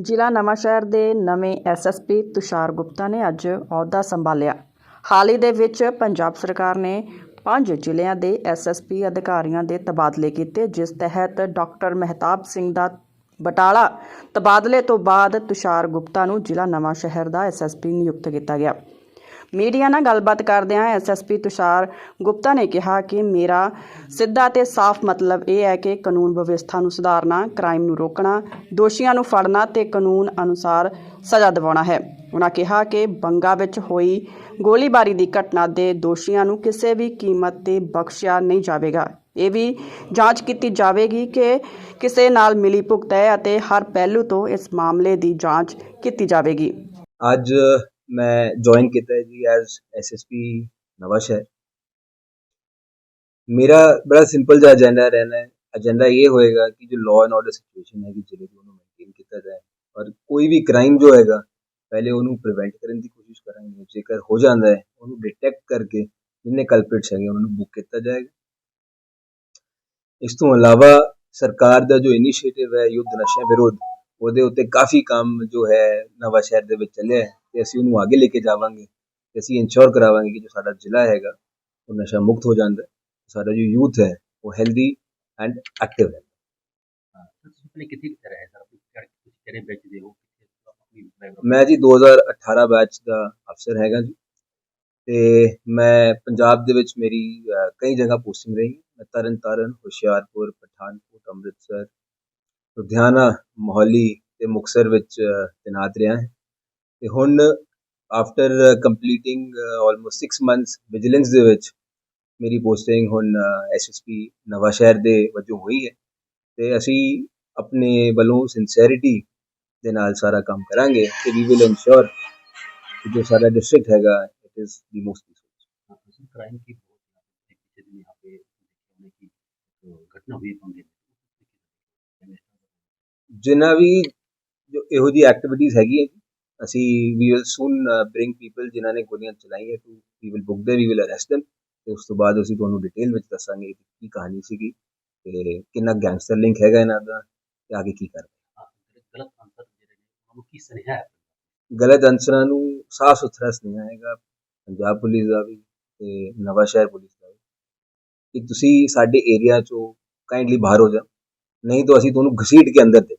ਜ਼ਿਲ੍ਹਾ ਨਵਾਂਸ਼ਹਿਰ ਦੇ ਨਵੇਂ ਐਸਐਸਪੀ ਤੁਸ਼ਾਰ ਗੁਪਤਾ ਨੇ ਅੱਜ ਅਹੁਦਾ ਸੰਭਾਲਿਆ। ਹਾਲ ਹੀ ਦੇ ਵਿੱਚ ਪੰਜਾਬ ਸਰਕਾਰ ਨੇ ਪੰਜ ਜ਼ਿਲ੍ਹਿਆਂ ਦੇ ਐਸਐਸਪੀ ਅਧਿਕਾਰੀਆਂ ਦੇ ਤਬਾਦਲੇ ਕੀਤੇ, ਜਿਸ ਤਹਿਤ ਡਾਕਟਰ ਮਹਿਤਾਬ ਸਿੰਘ ਦਾ ਬਟਾਲਾ ਤਬਾਦਲੇ ਤੋਂ ਬਾਅਦ ਤੁਸ਼ਾਰ ਗੁਪਤਾ ਨੂੰ ਜ਼ਿਲ੍ਹਾ ਨਵਾਂਸ਼ਹਿਰ ਦਾ ਐਸਐਸਪੀ ਨਿਯੁਕਤ ਕੀਤਾ ਗਿਆ। ਮੀਡੀਆ ਨਾਲ ਗੱਲਬਾਤ ਕਰਦਿਆਂ ਐਸਐਸਪੀ ਤੁਸ਼ਾਰ ਗੁਪਤਾ ਨੇ ਕਿਹਾ ਕਿ ਮੇਰਾ ਸਿੱਧਾ ਤੇ ਸਾਫ਼ ਮਤਲਬ ਇਹ ਹੈ ਕਿ ਕਾਨੂੰਨ ਵਿਵਸਥਾ ਨੂੰ ਸੁਧਾਰਨਾ ਕ੍ਰਾਈਮ ਨੂੰ ਰੋਕਣਾ, ਦੋਸ਼ੀਆਂ ਨੂੰ ਫੜਨਾ ਤੇ ਕਾਨੂੰਨ ਅਨੁਸਾਰ ਸਜ਼ਾ ਦਿਵਾਉਣਾ ਹੈ। ਉਹਨਾਂ ਕਿਹਾ ਕਿ ਬੰਗਾ ਵਿੱਚ ਹੋਈ ਗੋਲੀਬਾਰੀ ਦੀ ਘਟਨਾ ਦੇ ਦੋਸ਼ੀਆਂ ਨੂੰ ਕਿਸੇ ਵੀ ਕੀਮਤ ਤੇ ਬਖਸ਼ਿਆ ਨਹੀਂ ਜਾਵੇਗਾ। ਇਹ ਵੀ ਜਾਂਚ ਕੀਤੀ ਜਾਵੇਗੀ ਕਿ ਕਿਸੇ ਨਾਲ ਮਿਲੀ ਭੁਗਤ ਹੈ ਅਤੇ ਹਰ ਪਹਿਲੂ ਤੋਂ ਇਸ ਮਾਮਲੇ ਦੀ ਜਾਂਚ ਕੀਤੀ ਜਾਵੇਗੀ। ਅੱਜ ਮੈਂ ਜੁਆਇਨ ਕੀਤਾ ਹੈ ਜੀ ਐਜ਼ ਐਸਐਸਪੀ ਨਵਾਂ ਸ਼ਹਿਰ। ਮੇਰਾ ਬੜਾ ਸਿੰਪਲ ਜਿਹਾ ਏਜੰਡਾ ਰਹਿਣਾ ਹੈ। ਏਜੰਡਾ ਇਹ ਹੋਏਗਾ ਕਿ ਜੋ ਲਾਅ ਐਂਡ ਆਰਡਰ ਸਿਚੁਏਸ਼ਨ ਹੈਗੀ ਜ਼ਿਲ੍ਹੇ ਦੀ ਉਹਨੂੰ ਮੇਨਟੇਨ ਕੀਤਾ ਜਾਏ। ਔਰ ਕੋਈ ਵੀ ਕ੍ਰਾਈਮ ਜੋ ਹੈਗਾ, ਪਹਿਲੇ ਉਹਨੂੰ ਪ੍ਰੀਵੈਂਟ ਕਰਨ ਦੀ ਕੋਸ਼ਿਸ਼ ਕਰਾਂਗੇ। ਜੇਕਰ ਹੋ ਜਾਂਦਾ ਹੈ, ਉਹਨੂੰ ਡਿਟੈਕਟ ਕਰਕੇ ਜਿੰਨੇ ਕਲਪਿਟਸ ਹੈਗੇ, ਉਹਨਾਂ ਨੂੰ ਬੁੱਕ ਕੀਤਾ ਜਾਏਗਾ। ਇਸ ਤੋਂ ਇਲਾਵਾ ਸਰਕਾਰ ਦਾ ਜੋ ਇਨੀਸ਼ੀਏਟਿਵ ਹੈ ਯੁੱਧ ਨਸ਼ਿਆਂ ਵਿਰੋਧ, ਉਹਦੇ ਉੱਤੇ ਕਾਫੀ ਕੰਮ ਜੋ ਹੈ ਨਵਾਂ ਸ਼ਹਿਰ ਦੇ ਵਿੱਚ ਚੱਲਿਆ ਹੈ। ਤੇ ਅਸੀਂ ਉਹਨੂੰ ਅੱਗੇ ਲੈ ਕੇ ਜਾਵਾਂਗੇ ਤੇ ਅਸੀਂ ਇਨਸ਼ੋਰ ਕਰਾਵਾਂਗੇ ਕਿ ਜੋ ਸਾਡਾ ਜ਼ਿਲ੍ਹਾ ਹੈਗਾ ਉਹ ਨਸ਼ਾ ਮੁਕਤ ਹੋ ਜਾਂਦਾ ਸਾਡਾ ਜੋ ਯੂਥ ਹੈ ਉਹ ਹੈਲਦੀ ਐਂਡ ਐਕਟਿਵ ਹੈ। ਤੁਸੀਂ ਕਿੱਥੇ ਕਿੱਥੇ ਰਹੇ ਸਰ ਤੁਸੀਂ ਕਿਹੜੇ ਬੈਚ ਦੇ ਹੋ? ਮੈਂ ਜੀ 2018 ਬੈਚ ਦਾ ਅਫਸਰ ਹੈਗਾ ਜੀ। ਤੇ ਮੈਂ ਪੰਜਾਬ ਦੇ ਵਿੱਚ ਮੇਰੀ ਕਈ ਜਗ੍ਹਾ ਪੋਸਟਿੰਗ ਰਹੀ। ਮੈਂ ਤਰਨ ਤਾਰਨ ਹੁਸ਼ਿਆਰਪੁਰ ਪਠਾਨਕੋਟ ਅੰਮ੍ਰਿਤਸਰ ਲੁਧਿਆਣਾ ਮੋਹਾਲੀ ਤੇ ਮੁਕਤਸਰ ਵਿੱਚ ਤੈਨਾਤ ਰਿਹਾ ਹਾਂ। ਤੇ ਹੁਣ after completing almost 6 months vigilance ਦੇ ਵਿੱਚ ਮੇਰੀ ਪੋਸਟਿੰਗ ਹੁਣ uh, ਐਸਐਸਪੀ ਨਵਾਂ ਸ਼ਹਿਰ ਦੇ ਵਜੋਂ ਹੋਈ ਹੈ ਤੇ ਅਸੀਂ ਆਪਣੇ ਵੱਲੋਂ ਸਿੰਸੀਅਰਿਟੀ ਦੇ ਨਾਲ ਸਾਰਾ ਕੰਮ ਕਰਾਂਗੇ ਤੇ ਵੀ ਵਿਲ ਇਨਸ਼ੋਰ ਕਿ ਜੋ ਸਾਡਾ ਡਿਸਟ੍ਰਿਕਟ ਹੈਗਾ it is the most peaceful ਤੁਸੀਂ ਕ੍ਰਾਈਮ ਕੀ ਪਿੱਛੇ ਵੀ ਜੋ ਇਹੋ ਜੀ ਐਕਟੀਵਿਟੀਜ਼ ਹੈਗੀਆਂ ਅਸੀਂ we will soon bring people ਜਿਨ੍ਹਾਂ ਨੇ ਗੋਲੀਆਂ ਚਲਾਈਆਂ ਟੂ ਵੀ ਵਿਲ ਬੁੱਕ ਦੇ ਵੀ ਵਿਲ ਅਰੈਸਟ them ਤੇ ਉਸ ਤੋਂ ਬਾਅਦ ਅਸੀਂ ਤੁਹਾਨੂੰ ਡਿਟੇਲ ਵਿੱਚ ਦੱਸਾਂਗੇ ਕਿ ਕੀ ਕਹਾਣੀ ਸੀਗੀ ਤੇ ਕਿੰਨਾ ਗੈਂਗਸਟਰ ਲਿੰਕ ਹੈਗਾ ਇਹਨਾਂ ਦਾ ਤੇ ਅੱਗੇ ਕੀ ਕਰਦੇ ਗਲਤ ਅੰਸਰ ਜਿਹੜੇ ਨੇ ਉਹਨਾਂ ਨੂੰ ਕੀ ਸੁਨੇਹਾ ਹੈ? ਗਲਤ ਅੰਸਰਾਂ ਨੂੰ ਸਾਫ਼ ਸੁਥਰਾ ਸੁਨੇਹਾ ਹੈਗਾ ਪੰਜਾਬ ਪੁਲਿਸ ਦਾ ਵੀ ਤੇ ਨਵਾਂ ਸ਼ਹਿਰ ਪੁਲਿਸ ਦਾ ਵੀ। ਕਿ ਤੁਸੀਂ ਸਾਡੇ ਏਰੀਆ ਚੋਂ ਕਾਈਂਡਲੀ ਬਾਹਰ ਹੋ ਜਾ ਨਹੀਂ ਤਾਂ ਅਸੀਂ ਤੁਹਾਨੂੰ ਘਸੀਟ ਕੇ ਅੰਦਰ ਦੇ